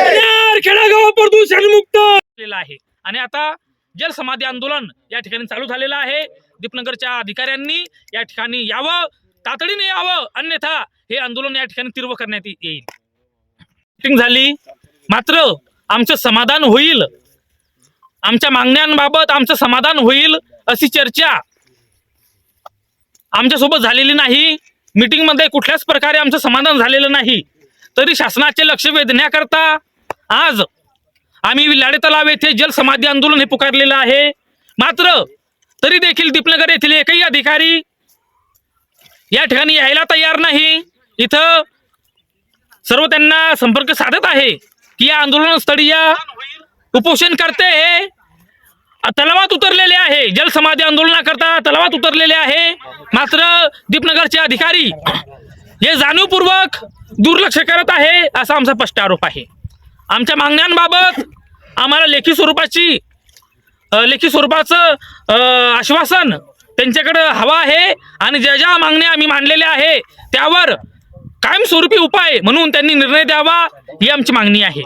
येणार खेडेगाव प्रदूषण मुक्त! आहे. आणि आता जलसमाधी आंदोलन या ठिकाणी चालू झालेलं आहे. दीपनगरच्या अधिकाऱ्यांनी या ठिकाणी यावं तातडीने यावं अन्यथा हे आंदोलन या ठिकाणी तीव्र करण्यात ये- येईल. झाली. मात्र आमचं समाधान होईल. आमच्या मागण्यांबाबत आमचं समाधान होईल अशी चर्चा आमच्यासोबत झालेली नाही. मीटिंगमध्ये कुठल्याच प्रकारे आमचं समाधान झालेलं नाही. तरी शासनाचे लक्ष वेधण्याकरता आज आम्ही लाडे तलाव येथे जलसमाधी आंदोलन हे पुकारलेलं आहे. मात्र तरी देखील दीपनगर येथील एकही अधिकारी या ठिकाणी यायला तयार नाही. इथं सर्व त्यांना संपर्क साधत आहे की या आंदोलनस्थळी या उपोषण करते हे तलावात उतरलेले आहे. जलसमाधी आंदोलनाकरता तलावात उतरलेले आहे. मात्र दीपनगरचे अधिकारी हे जाणीवपूर्वक दुर्लक्ष करत आहे असा आमचा स्पष्ट आरोप आहे. आमच्या मागण्यांबाबत आम्हाला लेखी स्वरूपाची लेखी स्वरूपाचं आश्वासन त्यांच्याकडं हवं आहे आणि ज्या ज्या मागण्या आम्ही मांडलेल्या आहे त्यावर कायमस्वरूपी उपाय म्हणून त्यांनी निर्णय द्यावा ही आमची मागणी आहे.